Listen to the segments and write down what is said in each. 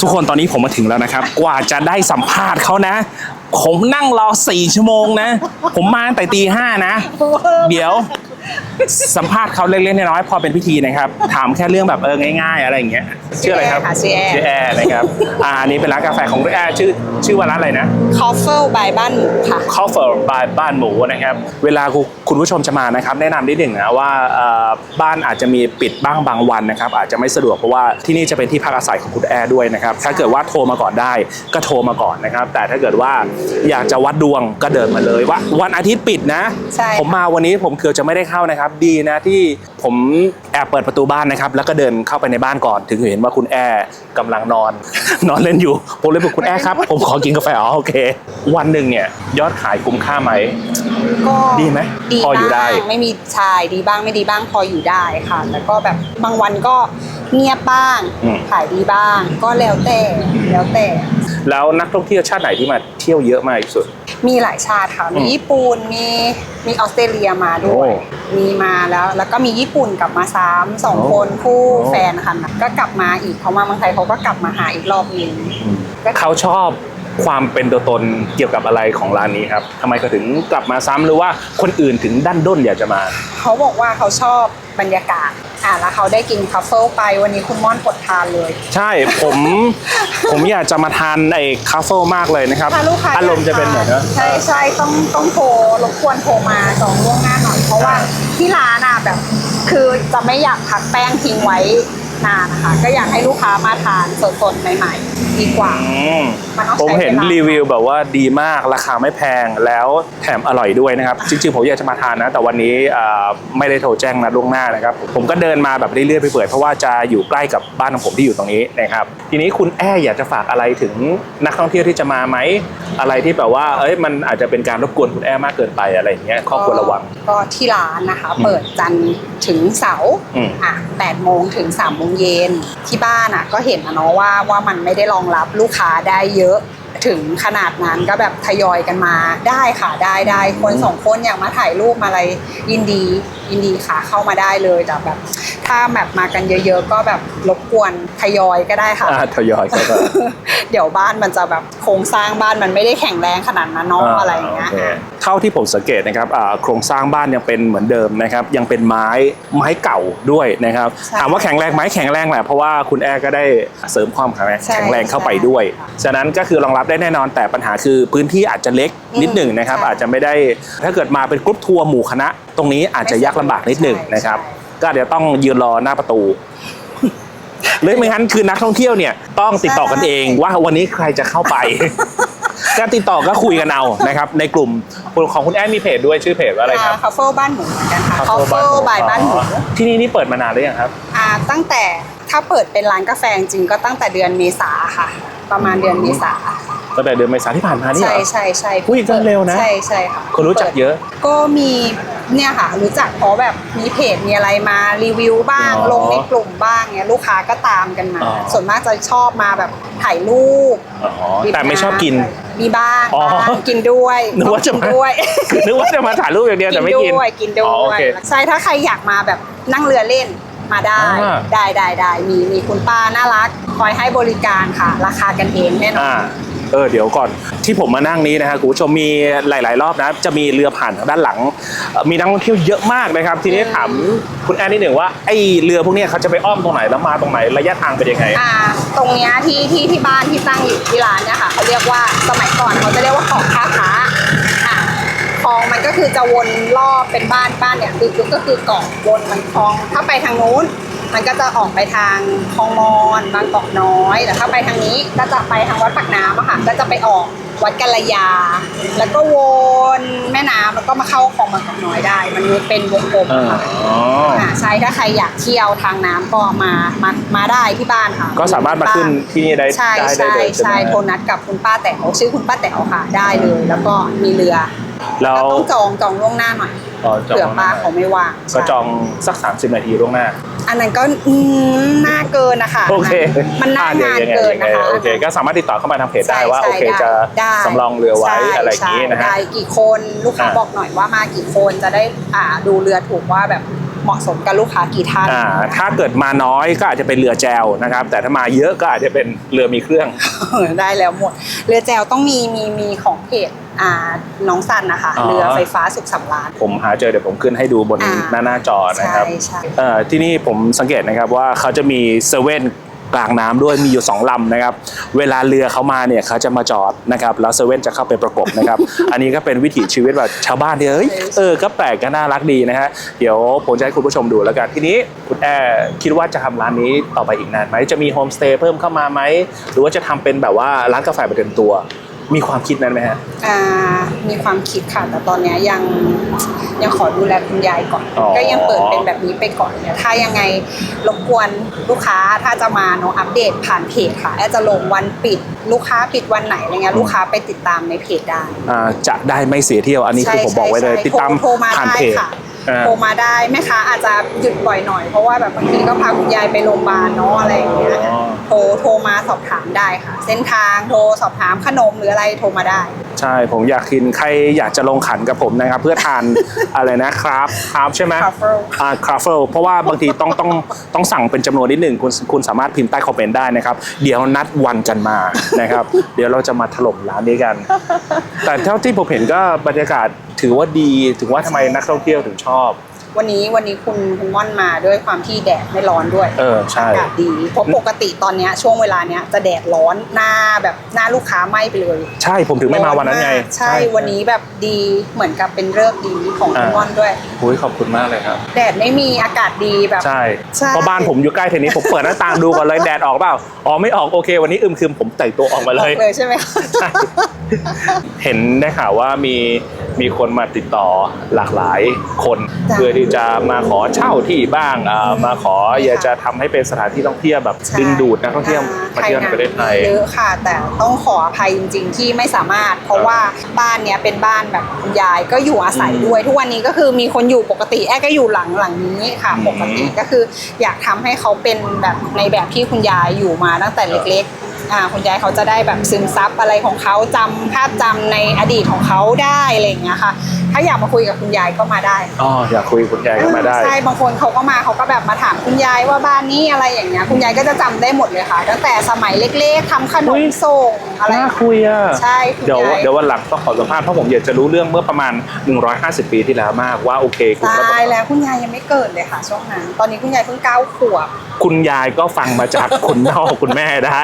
ทุกคนตอนนี้ผมมาถึงแล้วนะครับ กว่าจะได้สัมภาษณ์เขานะ ผมนั่งรอสี่ชั่วโมงนะ ผมมาตั้งแต่ตีห้านะ เดี๋ยวสัมภาษณ์เขาเล็กๆน้อยๆพอเป็นพิธีนะครับ ถามแค่เรื่องแบบเออง่าย ๆ อะไรอย่างเงี้ยชื่ออะไรครับค่ะชื่อแอร์ชื่อแอร์นะครับอ่าอันนี้เป็นร้านกาแฟของแอร์ชื่อ ชื่อว่าร้านอะไรนะคอฟเฟิลบายบ้านหมูค่ะ Cover by บ้านหมูนะครับ เวลาคุณคุณผู้ชมจะมานะครับ แนะนำนิดหนึ่งนะว่าเอ่อบ้านอาจจะมีปิดบ้างบางวันนะครับ อาจจะไม่สะดวกเพราะว่าที่นี่จะเป็นที่พักอาศัยของคุณแอร์ด้วยนะครับ ถ้าเกิดว่าโทรมาก่อนได้ก็โทรมาก่อนนะครับ แต่ถ้าเกิดว่าอยากจะวัดดวงก็เดินมาเลยว่า วันอาทิตย์ปิดนะใช่ผมมาวันนี้ผมเกือบจะไม่ได้เข้านะครับ ดีนะที่ผมแอบเปิดประตูบ้านนะครับ แล้วก็เดินเข้าไปในบ้านก่อน ถึงเห็นว่าคุณแอร์กำลังนอน นอนเล่นอยู่ ผมเลยบอกคุณแอร์ครับผมขอกินกาแฟอ๋อโอเค วันหนึ่งเนี่ยยอดขายคุ้มค่าไหม ก็ดีไหมดีพออยู่ได้ บ้างไม่มีชายดีบ้างไม่ดีบ้างพออยู่ได้ค่ะแล้วก็แบบบางวันก็เงียบบ้างอืม ขายดีบ้าง ก็แล้วแต่แล้วแต่ แล้วนักท่องเที่ยวชาติไหนที่มาเที่ยวเยอะมากที่สุด มีหลายชาติค่ะ มีอืมญี่ปุ่น มีมีออสเตรเลียมาด้วย โอ้มีมาแล้ว แล้วก็มีญี่ปุ่นกลับมาซ้ำสองโอ้คนคู่โอ้ แฟนค่ะ ก็กลับมาอีกเขามาเมืองไทยเขาก็กลับมาหาอีกรอบนึงก็เขาชอบ ความเป็นตัวตนเกี่ยวกับอะไรของร้านนี้ครับทำไมเขาถึงกลับมาซ้ำหรือว่าคนอื่นถึงดันด้นอยากจะมา เขาบอกว่าเขาชอบบรรยากาศอะแล้วเขาได้กินทัฟเฟิลไปวันนี้คุณม่อนกดทานเลย ใช่ผมผมอยากจะมาทานไอ้คาเฟ่มากเลยนะครับ ถ้าลูกค้าอารมณ์จะเป็นเหมือนยากนะทาใช่ใช่ต้องต้องโทรรบกวนโทรมาจองล่วงหน้าหน่อย เพราะว่าที่ร้านอะแบบ คือจะไม่อยากพักแป้งทิ้งไว้นานนะคะ ก็อยากให้ลูกค้ามาทานสดๆใหม่ ๆ ดีกว่า อืม มันต้องใช้ผมเห็นเวลารีวิวแบบว่าดีมากราคาไม่แพงแล้วแถมอร่อยด้วยนะครับ จริงๆ ผมอยากจะมาทานนะ แต่วันนี้อ่าไม่ได้โทรแจ้งนะล่วงหน้านะครับ ผมก็เดินมาแบบเรื่อยๆไปเปื่อยเพราะว่าจะอยู่ใกล้กับบ้านของผมที่อยู่ตรงนี้นะครับ ทีนี้คุณแอ้อยากจะฝากอะไรถึงนักท่องเที่ยวที่จะมาไหมอะไรที่แบบว่าเอ้ยมันอาจจะเป็นการรบกวนคุณแอ้มากเกินไปอะไรอย่างเงี้ยข้อควรระวัง ก็ที่ร้านนะคะ อืมเปิดจันทร์ถึงเสาร์อืม อะ8โมงถึง3โมงเย็นที่บ้านอะก็เห็นนะเนาะว่าว่ามันไม่ได้รองรับลูกค้าได้เยอะถึงขนาดนั้นก็แบบทยอยกันมาได้ค่ะได้ได้คนสองคนอยากมาถ่ายรูปมาอะไรยินดียินดีค่ะเข้ามาได้เลยแต่แบบ ถ้าแบบมากันเยอะๆ ก็แบบรบกวนทยอยก็ได้ค่ะอ่าทยอยเข้ามาเดี๋ยวบ้านมันจะแบบโครงสร้างบ้านมันไม่ได้แข็งแรงขนาดนั้นเนาะอะไรอย่างเงี้ยโคเท่าที่ผมสังเกตนะครับอ่าโครงสร้างบ้านยังเป็นเหมือนเดิมนะครับ ยังเป็นไม้ไม้เก่าด้วยนะครับ ใช่ถามว่าแข็งแรงไหมแข็งแรงแหละเพราะว่าคุณแอร์ก็ได้เสริมความแข็งแรงใช่แข็งแรงเข้าไปด้วย ใช่ฉะนั้นก็คือรองรับได้แน่นอนแต่ปัญหาคือพื้นที่อาจจะเล็กนิดหนึ่งนะครับใช่อาจจะไม่ได้ถ้าเกิดมาเป็นกรุ๊ปทัวร์หมู่คณะ ตรงนี้อาจจะยากลำบากนิดหนึ่งใช่นะครับ ใช่ ก็เดี๋ยวต้องยืนรอหน้าประตู หรือไม่งั้นคือนักท่องเที่ยวเนี่ยต้องติดต่อกันเองว่าวันนี้ใครจะเข้าไป การติดต่อก็คุยกันเอานะครับ ในกลุ่มของคุณแอนมีเพจด้วยชื่อเพจว่าอะไรครับ คาเฟ่บ้านหมูเหมือนกันค่ะคา Couple เฟ่บายบ้านหมูอ๋อที่นี่นี่เปิดมานานหรือยังครับ อ่าตั้งแต่ถ้าเปิดเป็นร้านกาแฟจริงๆก็ตั้งแต่เดือนเมษาค่ะ ประมาณเดือนเมษาตั้งแต่เดือนเมษาที่ผ่านมานี่เหรใช่อใช่ใช่อุ้ยก็เร็วนะ ใช่ใช่ค่ะคนรู้จักเยอะ ก็มีเนี่ยค่ะรู้จักเพราะแบบมีเพจมีอะไรมารีวิวบ้าง อ๋อลงในกลุ่มบ้างเงี้ยลูกค้าก็ตามกันมา อ๋อ ส่วนมากจะชอบมาแบบถ่ายรูปอ๋อแต่ไม่ชอบกิน มีบ้างอ๋อบ้างกินด้วยนึกว่าจะมากินด้วย นึกว่าจะมาถ่ายรูปอย่างเดียวแต่ไม่กินด้วยกินด้อ๋อโอวย เค ใช่ถ้าใครอยากมาแบบนั่งเรือเล่นมาได้ อ่าได้ได้ได้มีมีคุณป้าน่ารัก คอยให้บริการค่ะ ราคากันเองแน่นอน อ่าเออเดี๋ยวก่อนที่ผมมานั่งนี้นะฮะคุณผู้ชมมีหลาย ๆ รอบนะ จะมีเรือผ่านทางด้านหลังเอ่อมีนักท่องเที่ยวเยอะมากนะครับ ทีนี้ถามคุณแอนนิดหนึ่งว่าไอเรือพวกเนี้ยเขาจะไปอ้อมตรงไหนแล้วมาตรงไหนระยะทางเป็นยังไง อ่าตรงเนี้ยที่ที่ที่บ้านที่ตั้งอยู่ที่ร้านเนี่ยค่ะเขาเรียกว่าสมัยก่อนเขาจะเรียกว่าของค้าค้าอ่าคลองมันก็คือจะวนรอบเป็นบ้านบ้านเนี่ยคือก็คือเกาะวนมันคลองถ้าไปทางนู้น มันก็จะออกไปทางคลองมอนบางกอกน้อยแต่ถ้าไปทางนี้ก็จะไปทางวัดปากน้ำอะค่ะก็จะไปออกวัดกัลยา แล้วก็วนแม่น้ำแล้วก็มาเข้าคลองบางกอกน้อยได้ มันเป็นวงกลมอะค่ะอ๋ออ่าใช่ถ้าใครอยากเที่ยวทางน้ำก็มามามาได้ที่บ้านค่ะก็สามารถมาขึ้นที่นี่ได้ใช่ได้ได้ใช่เลยใช่ไหมใช่โทรนัดกับคุณป้าแต๋วชื่อคุณป้าแต๋วค่ะได้เลย แล้วก็มีเรือแล้วก็ต้องจองจองล่วงหน้าหน่อย อ๋อจองเผื่อป้าเขาไม่ว่างก็ใช่จองสัก 30 นาทีล่วงหน้า อันนั้นก็อืมน่าเกินนะคะโอเคมันน่าอะงานดี๋ยวยังไงเกินนะคะโอเคก็สามารถติดต่อเข้ามาทางเพจได้ใช่ว่าใช่โอเคได้จะได้สำรองเรือไว้ใช่อะไรอย่างนี้นะใช่ฮะได้กี่คนลูกค้าอะบอกหน่อยว่ามากี่คนจะได้อ่าดูเรือถูกว่าแบบ เหมาะสมกับลูกค้ากี่ท่านอ่าถ้าเกิดมาน้อยก็อาจจะเป็นเรือแจวนะครับ แต่ถ้ามาเยอะก็อาจจะเป็นเรือมีเครื่อง ได้แล้วหมด เรือแจวต้องมีมีมีของเพจอ่าน้องสันนะคะ อ๋อ เรือไฟฟ้าสุขสำราญ ผมหาเจอเดี๋ยวผมขึ้นให้ดูบนอ่า หน้าหน้าจอนะครับใช่ใช่ เอ่อที่นี่ผมสังเกตนะครับว่าเขาจะมีเซเว่น กลางน้ำด้วยมีอยู่สองลำนะครับเวลาเรือเขามาเนี่ยเขาจะมาจอดนะครับแล้วเซเว่นจะเข้าไปประกบนะครับอันนี้ก็เป็นวิถีชีวิตแบบชาวบ้านที่เอ้ยเออก็แปลกก็น่ารักดีนะฮะเดี๋ยวผมจะให้คุณผู้ชมดูแล้วกันทีนี้คุณแอร์คิดว่าจะทำร้านนี้ต่อไปอีกนานไหมจะมีโฮมสเตย์เพิ่มเข้ามาไหมหรือว่าจะทำเป็นแบบว่าร้านกาแฟประเดิมตัว มีความคิดนั้นไหมฮะอ่ามีความคิดค่ะ แต่ตอนเนี้ยยังยังขอดูแลคุณยายก่อน อ๋อ ก็ยังเปิดเป็นแบบนี้ไปก่อนเนี่ยถ้ายังไงรบกวนลูกค้าถ้าจะมาเนาะอัปเดตผ่านเพจค่ะแอดจะลงวันปิด ลูกค้าปิดวันไหนอะไรเงี้ยลูกค้าไปติดตามในเพจได้ อ่าจะได้ไม่เสียเที่ยวอันนี้คือผมบอกไว้เลย ใช่ติดตามโทรมาผ่านได้เพจค่ะอ่า โทรมาได้แม่ค้าอาจจะหยุดบ่อยหน่อยเพราะว่าแบบบางทีก็พาคุณยายไปโรงพยาบาลเนาะอะไรอย่างเงี้ยอ๋อโทรโทรมาสอบถามได้ค่ะ เส้นทางโทรสอบถามขนมหรืออะไรโทรมาได้ ใช่ผมอยากกินใครอยากจะลงขันกับผมนะครับ เพื่อทาน อะไรนะครับครับใช่ไหม Truffle อ่าคราฟเฟิลเพราะว่าบางทีต้องต้องต้องสั่งเป็นจำนวนนิดหนึ่งคุณคุณสามารถพิมพ์ใต้คอมเมนต์ได้นะครับ เดี๋ยวนัดวันกันมานะครับ เดี๋ยวเราจะมาถล่มร้านนี้กัน แต่เท่าที่ผมเห็นก็บรรยากาศถือว่าดีถึงว่าทำไมนักท่องเที่ยวถึงชอบ วันนี้วันนี้คุณคุณม่อนมาด้วยความที่แดดไม่ร้อนด้วยเออใช่อากาศดีเพราะปกติตอนเนี้ยช่วงเวลาเนี้ยจะแดดร้อนหน้าแบบหน้าลูกค้าไหม้ไปเลยใช่ผมถึงไม่มาวันนั้นไงร้อมากใช่วันนี้แบบดีเหมือนกับเป็นเลิกษ์ดีของคุณอ่าม่อนด้วยโอ้ยขอบคุณมากเลยครับ แดดไม่มีอากาศดีแบบ ใช่ใช่ เพราะบ้านผมอยู่ใกล้เทนนิสผมเปิดหน้าต่างดูก่อนเลยแดดออกเปล่าอ๋อไม่ออกโอเค วันนี้อึมครึมผมแต่งตัวออกมาเลยเลยใช่ไหมคะ ใช่ เห็นได้ข่าวว่ามี มีคนมาติดต่อหลากหลายคนจ้ะเพื่อที่จะมาขอเช่าที่บ้างอ่ามาขออยากจะทำให้เป็นสถานที่ท่องเที่ยวแบบใช่ดึงดูดนักท่องเที่ยวอ่มาเที่ยวในประเทศไทยเยอะค่ะ แต่ต้องขออภัยจริง ๆ ที่ไม่สามารถ เพราะว่าบ้านเนี้ยเป็นบ้านแบบคุณยายก็อยู่อาศัยด้วย ทุกวันนี้ก็คือมีคนอยู่ปกติแอ้ก็อยู่หลังหลังนี้ค่ะอืมปกติก็คืออยากทำให้เขาเป็นแบบในแบบที่คุณยายอยู่มาตั้งแต่เล็กๆอ่า คุณยายเขาจะได้แบบซึมซับอะไรของเขาจำภาพจำในอดีตของเขาได้อะไรอย่างเงี้ยค่ะ ถ้าอยากมาคุยกับคุณยายก็มาได้อ๋ออยากคุยกับคุณยายก็มาได้ใช่บางคนเขาก็มาเขาก็แบบมาถามคุณยายว่าบ้านนี้อะไรอย่างเงี้ยคุณยายก็จะจำได้หมดเลยค่ะตั้งแต่สมัยเล็กๆทำขนอุ๊มยส่งอะไรน่าคุยอะใช่คุณเดี๋ยวยายเดี๋ยววันหลังต้องขอสัมภาษณ์เพราะผมอยากจะรู้เรื่องเมื่อประมาณ 150 ปีที่แล้วมากว่าโอเคคุณตายแล้วคุณยายยังไม่เกิดเลยค่ะช่วงนั้นตอนนี้คุณยายเพิ่งเก้าขวบ คุณยายก็ฟังมาจากคุณพ่อคุณแม่ได้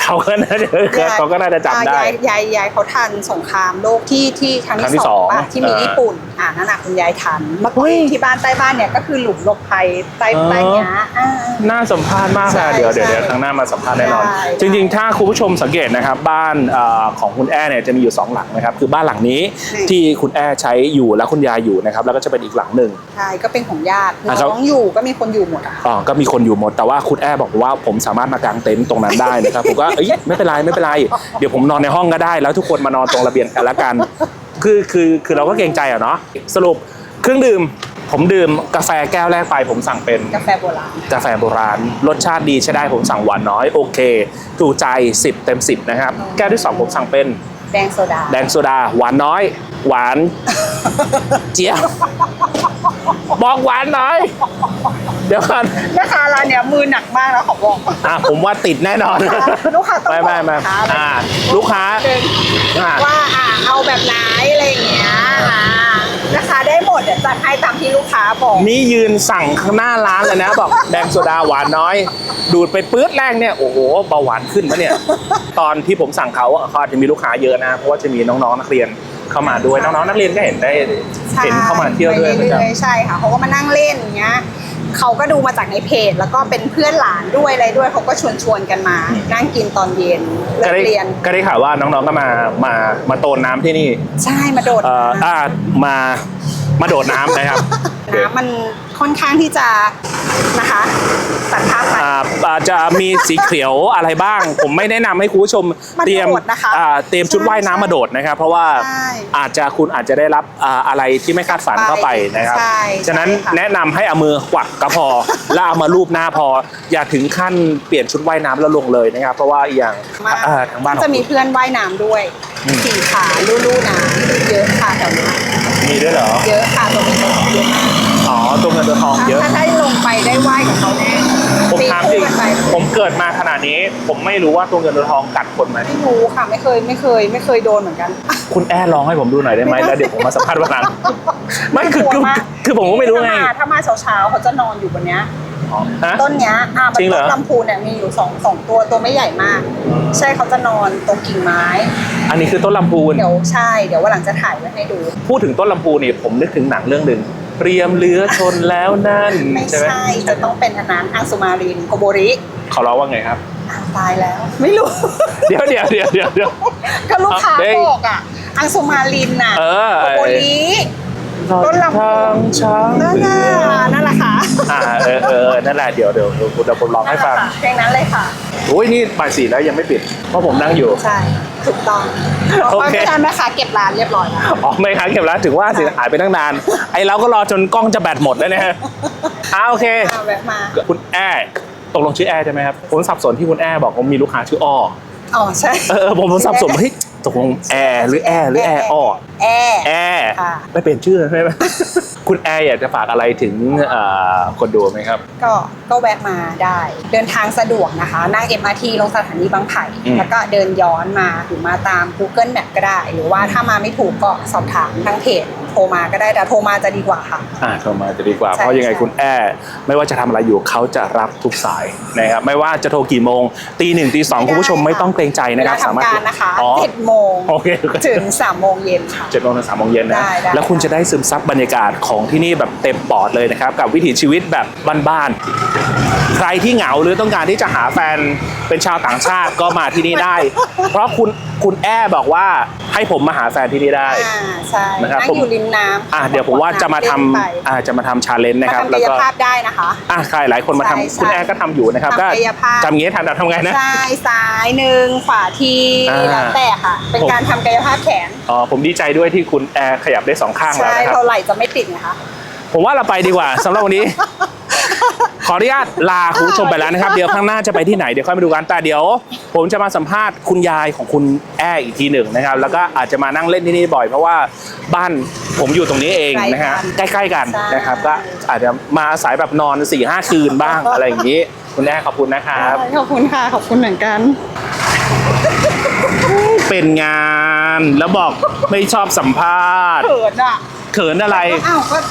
เขาก็น่าจะเขาก็น่าจะจำได้อ่ายายยายยายเขาทันสงครามโลกที่ที่ครั้งครั้งที่ที่สองสองป่ะที่มีอ่าญี่ปุ่นอ่านั่นน่ะคุณยายทันเมื่อเฮ้ก่อยนที่บ้านใต้บ้านเนี่ยก็คือหลุมหลบภัยใต้อ๋อใต้เนี้ยอ่าน่าสัมภาษณ์มากใช่ค่ะเดี๋ยวเดี๋ยวใช่เดี๋ยวครั้งหน้ามาสัมภาษณ์แน่นอนใช่จริง ๆ ถ้าคุณผู้ชมสังเกตนะครับบ้านเอ่อของคุณแอ้เนี่ยจะมีอยู่สองหลังนะครับคือบ้านหลังนี้นี่ที่คุณแอ้ใช้อยู่แล้วคุณยายอยู่นะครับแล้วก็จะเป็นอีกหลังหนึ่งใช่ก็เป็นของญาติอะครับน้องอยู่ก็มีคนอยู่หมดอะอ๋อก็มีคนอยู่หมดแต่ว่าคุณแอ้บอกว่าผมสามารถมากางเต็นท์ตรงนั้นได้นะครับผมก็เอ้ยไม่เป็นไรไม่เป็นไรเดี๋ยวผมนอนในห้องก็ได้ แล้วทุกคนมานอนตรงระเบียงกันละกัน คือคือคือเราก็เกรงใจอะเนาะสรุปเครื่องดื่มผมดื่มกาแฟแก้วแรกไปผมสั่งเป็นกาแฟโบราณกาแฟโบราณ รสชาติดีใช้ได้ผมสั่งหวานน้อยโอเค ถูกใจ 10 เต็ม 10 นะครับ แก้วที่ 2 ผมสั่งเป็นแดงโซดา แดงโซดาหวานน้อย หวาน เจี๊ยบบอกหวานน้อย เดี๋ยวก่อนแม่ค้าร้านเนี้ยมือหนักมากแล้วขอบอกอะผมว่าติดแน่นอน ลูกค้าต้องไม่ไม่ไม่บอกนะคะอ่า ลูกค้าเดินอ่าว่าอ่าเอาแบบไหนอะไรอย่างเงี้ยอ่านะคะได้หมดเดี๋ยวจัดให้ตามที่ลูกค้าบอกนี่ยืนสั่งข้างหน้าร้านเลยนะบอกแดงโซดาหวานน้อย ดูดไปปื๊ดแรกเนี่ยโอ้โหเบาหวานขึ้นปะเนี่ย ตอนที่ผมสั่งเขาเขาอาจจะมีลูกค้าเยอะนะเพราะว่าจะมีน้องๆนักเรียน เข้ามาด้วยน้องๆนักเรียนก็เห็นได้ใช่เห็นเข้ามาเที่ยวด้วยไปประจเรื่อยๆใช่ค่ะเขาก็มานั่งเล่นอย่างเงี้ยเขาก็ดูมาจากในเพจ แล้วก็เป็นเพื่อนหลานด้วยอะไรด้วยเขาก็ชวนชวนๆกันมา นั่งกินตอนเย็นำเลิก็กได้เรียนก็ได้ข่าวว่าน้องๆก็มามามาโตนน้ำที่นี่ ใช่มาโดดเอ่อน้ำอ่ามามาโดดน้ำนะครับ น้ำมันค่อนข้างที่จะนะคะตัดภาพไป อ่าอาจจะมีสีเขียวอะไรบ้าง ผมไม่แนะนำให้คุณผู้ชมมาโดดเตรียมนะคะอ่าเตรียมชุดว่ายน้ำมาโดดนะครับ เพราะว่าใช่อาจจะคุณอาจจะได้รับอ่าอะไรที่ไม่คาดฝันเข้าไปนะครับ ใช่ฉะนั้นใช่ค่ะ แนะนำให้เอามือกวักก็พอ แล้วเอามาลูบหน้าพอ อย่าถึงขั้นเปลี่ยนชุดว่ายน้ำแล้วลงเลยนะครับ เพราะว่าอย่างมาอ่าทางบ้านขจะองมีคุณเพื่อนว่ายน้ำด้วย อืม สี่ขาลู่ๆน้ำเยอะค่ะแถวนี้มีด้วยเหรอ เยอะค่ะตรงนี้ เยอะมากอ๋อตัวเงินตัวทองเยอะ ถ้าได้ลงไปได้ไหว้กับเขาแน่ผมถามจริงตีคู่กันไปผมเกิดมาขนาดนี้ ผมไม่รู้ว่าตัวเงินตัวทองกัดคนไหมไม่รู้ค่ะไม่เคยไม่เคย ไม่เคยโดนเหมือนกัน คุณแอร์ลองให้ผมดูหน่อยได้ไหมไม่ได้แล้วเดี๋ยวผมมาสัมภาษณ์วันหลังไม่คือกลัคือวมากคือผมก็ไม่รู้ไงถ้าถ้ามาเช้าๆเขาจะนอนอยู่บนเนี้ยอ๋อฮะต้นเนี้ยอ่ามันจริงเหรต้อนลำพูนเนี่ยมีอยู่สองสองตัวตัวไม่ใหญ่มาก ใช่เขาจะนอนตรงกิ่งไม้ อันนี้คือต้นลำพูนเดี๋ยวใช่เดี๋ยววันหลังจะถ่ายไว้ให้ดู พูดถึงต้นลำพูนี่ผมนึกถึงหนังเรื่องหนึ่ง เตรียมเรือชนแล้วนั่นไม่ใช่ไหมใช่จะต้องเป็นอันนั้นอังสุมารินโกโบริเขาเล่าว่าไงครับอ้าวตายแล้ว ไม่รู้ เดี๋ยวเดี๋ยวเดี๋ยวเดี๋ยวเดี๋ยว ก็ลูกค้าเด้ง บอกอะอังสุมารินน่ะเออโกโบริต้นลำพูทางช้างนั่นน่ะนั่น นั่นแหละเดี๋ยวเดี๋ยวเดี๋ยวเดี๋ยวผมลองให้ฟังนั่นแหละค่ะเพลงนั้นเลยค่ะโอ้ยนี่บ่ายสี่แล้วยังไม่ปิด เพราะผมนั่งอยู่ ใช่ถูกต้องโอเคเพราะฉะนั้นแม่ค้าเก็บร้านเรียบร้อยแล้วอ๋อไม่ครับเก็บแล้วถึงว่าสิหายไปตั้งนาน ไอเราก็รอจนกล้องจะแบตหมดแล้วเนี่ยอ่าโอเคอ่าแวะมาคุณแอร์ตกลงชื่อแอร์ใช่ไหมครับผมสับสนที่คุณแอร์บอกว่ามีลูกค้าชื่ออ้ออ๋อใช่เออผมผมสับสนว่าเฮ้ยตกลงแอร์หรือแอร์หรือแอร์อ้อ แอร์แอร์ค่ะ ไม่เปลี่ยนชื่อใช่ไหม คุณแอร์อยากจะฝากอะไรถึงเอ่อคนดูไหมครับ ก็ก็แวะมาได้ เดินทางสะดวกนะคะ นั่ง MRT ลงสถานีบางไผ่อืม แล้วก็เดินย้อนมาหรือมาตาม Google Map ก็ได้ หรือว่าถ้ามาไม่ถูกก็สอบถามทางเพจโทรมาก็ได้แต่โทรมาจะดีกว่าค่ะ อ่าเข้ามาจะดีกว่า ใช่เพราะยังไงใช่ คุณแอร์ไม่ว่าจะทำอะไรอยู่เขาจะรับทุกสายนะครับไม่ว่าจะโทรกี่โมงตีหนึ่งตีสองคุณผู้ชมไม่ต้องเกรงใจเวนะคลารับสามารถทำการนะคะอ๋อเจ็ดโมงโอเค ถึงสามโมงเย็นค่ะเจ็ดโมงถึงสามโมงเย็นนะ ได้ได้ แล้วคุณจะได้ซึมซับบรรยากาศของที่นี่แบบเต็มปอดเลยนะครับ กับวิถีชีวิตแบบบ้านๆ ใครที่เหงาหรือต้องการที่จะหาแฟนเป็นชาวต่างชาติก็มาที่นี่ได้ เพราะคุณคุณแอ้บอกว่าให้ผมมาหาแฟนที่นี่ได้ อ่าใช่นะครับนั่งผมอยู่ริมน้ำอะเดี๋ยวผมว่าจะมาทำเดินไปอ่าจะมาทำชาเลนจ์มานะครับทำแล้วกายก็ภาพได้นะคะ อะใครหลายคนมาทำใช่คุณใช่แอ้ก็ทำอยู่นะครับทำก็กายภาพทำอย่างนี้ทำทำไงนะ ซ้ายซ้ายหนึ่งขวาทีอ่า แล้วแต่ค่ะ เป็นการทำกายภาพแขน อ๋อผมดีใจด้วยที่คุณแอร์ขยับได้สองข้างแล้วใช่นะครับเราไหลจะไม่ติดนะคะ ผมว่าเราไปดีกว่าสำหรับวันนี้ ขออนุญาตลาคุณผู้ชมไปแล้วนะครับ เดี๋ยวข้างหน้าจะไปที่ไหนเดี๋ยวค่อยมาดูกันแต่เดี๋ยว ผมจะมาสัมภาษณ์คุณยายของคุณแอ้อีกทีหนึ่งนะครับ แล้วก็อาจจะมานั่งเล่นที่นี่บ่อยเพราะว่าบ้านผมอยู่ตรงนี้เองนะฮะใกล้ๆกันใช่ นะครับก็อาจจะมาอาศัยแบบนอน4ี่ห้าคืนบ้างอะไรอย่างนี้ คุณแอ้ขอบคุณนะครับ ขอบคุณค่ะ ขอบคุณเหมือนกัน เป็นงาน แล้วบอกไม่ชอบสัมภาษณ์เขินอะเขินอะไร อ้าวก็